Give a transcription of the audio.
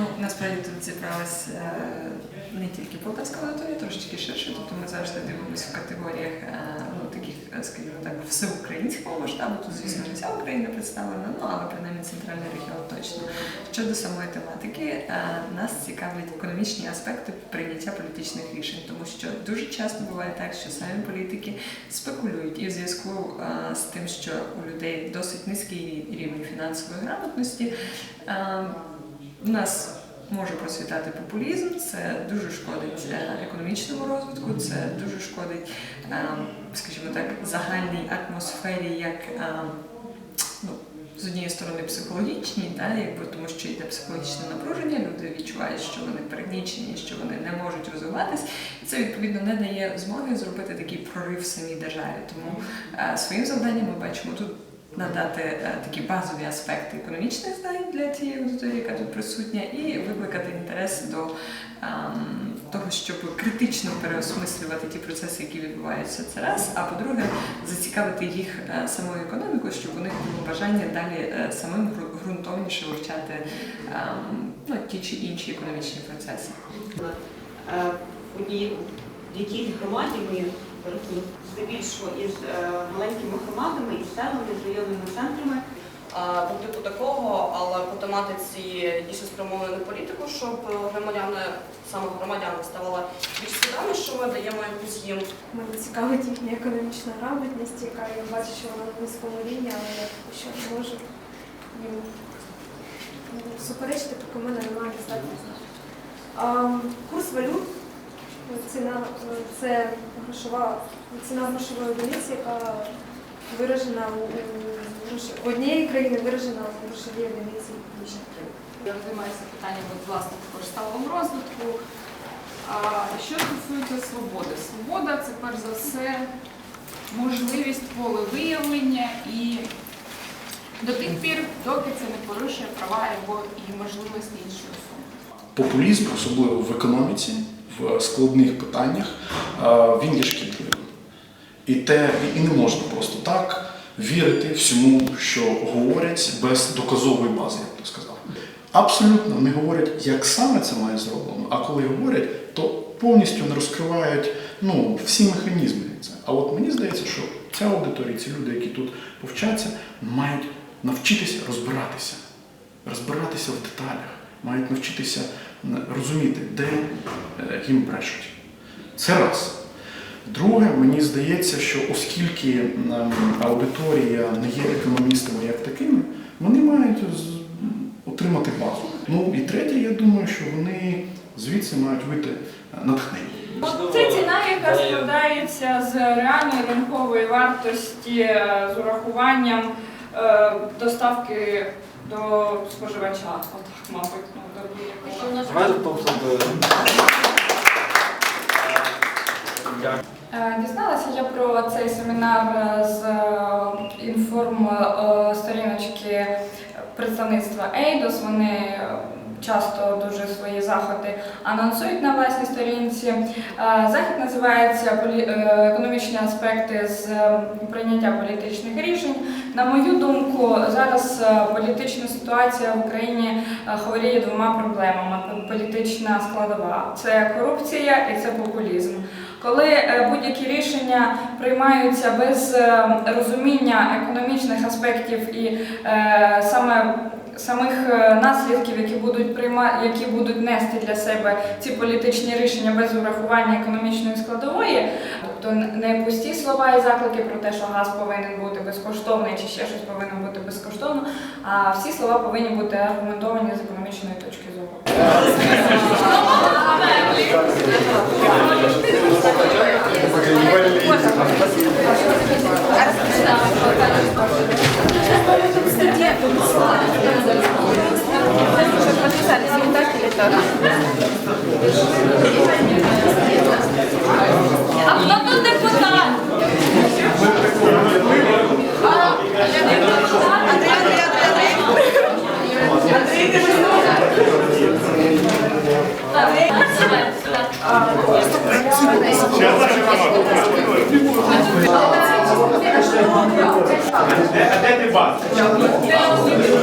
Ну, насправді тут зібралась е, не тільки полтавська аудиторія, трошечки ширше. Тобто ми завжди дивимося в категоріях е, ну, таких, е, скажімо так, всеукраїнського масштабу. Тут, звісно, не вся Україна представлена, ну але принаймні центральний регіон точно. Щодо самої тематики, нас цікавлять економічні аспекти прийняття політичних рішень, тому що дуже часто буває так, що самі політики спекулюють і в зв'язку з тим, що у людей досить низький рівень фінансової грамотності. У нас може процвітати популізм, це дуже шкодить е, економічному розвитку, це дуже шкодить, е, скажімо так, загальній атмосфері, як е, ну, з однієї сторони психологічній, да, якби, тому що йде психологічне напруження, люди відчувають, що вони пригнічені, що вони не можуть розвиватись, і це відповідно не дає змоги зробити такий прорив в самій державі. Тому своїм завданням ми бачимо тут надати е, такі базові аспекти економічних знань для тієї аудиторії, яка тут присутня, і викликати інтерес до ем, того, щоб критично переосмислювати ті процеси, які відбуваються. Це раз. А по-друге, зацікавити їх е, самою економікою, щоб у них було бажання далі е, самим ґрунтовніше вивчати ем, ну, ті чи інші економічні процеси. В якій громаді ми працюємо здебільшого із е, маленькими громадами, із селами, з районними центрами. По типу такого, але по тематиці дійсно спрямованої на політику, щоб е, громадяни, саме громадяни, ставали більш свідомі, що ми даємо якусь їм. Мене цікавить їхня економічна грамотність, яка я бачу, що вона на низькому рівні, але я поки що не можу їм ну, суперечити, поки в мене немає достатньо Курс валют ціна е, це грошова ціна грошової одиниці, яка виражена у, у в однієї країни виражена у грошовій одиниці інших країн. Я займаюся питаннями власне також сталого розвитку. А що стосується свободи? Свобода це перш за все можливість волевиявлення і до тих пір, доки це не порушує права або і можливості іншої особи. Популізм, особливо в економіці, в складних питаннях, він є шкідливим. І, те, і не можна просто так вірити всьому, що говорять без доказової бази, я б так сказав. Абсолютно не говорять, як саме це має зроблено, а коли говорять, то повністю не розкривають ну, всі механізми. А от мені здається, що ця аудиторія, ці люди, які тут повчаться, мають навчитися розбиратися, розбиратися в деталях, мають навчитися розуміти, де е, їм брешуть. Це раз. Друге, мені здається, що оскільки аудиторія не є економістами як такими, вони мають отримати базу. Ну і третє, я думаю, що вони звідси мають вийти е, натхнені. Це ціна, яка складається з реальної ринкової вартості е, з урахуванням е, доставки до споживача. Отак, мабуть, ну, до будь-якого. Е, Дізналася я про цей семінар е, з інформ-сторіночки представництва Ейдос. Вони е, часто дуже свої заходи анонсують на власній сторінці. Е, Захід називається «Полі- е, економічні аспекти з е, прийняття політичних рішень. На мою думку, зараз політична ситуація в Україні хворіє двома проблемами: політична складова це корупція і це популізм. Коли будь-які рішення приймаються без розуміння економічних аспектів і саме самих е, наслідків, які будуть прийма... які будуть нести для себе ці політичні рішення без урахування економічної складової, тобто не пусті слова і заклики про те, що газ повинен бути безкоштовний чи ще щось повинно бути безкоштовно, а всі слова повинні бути аргументовані з економічної точки зору. Де ти бачиш? Я його шукала.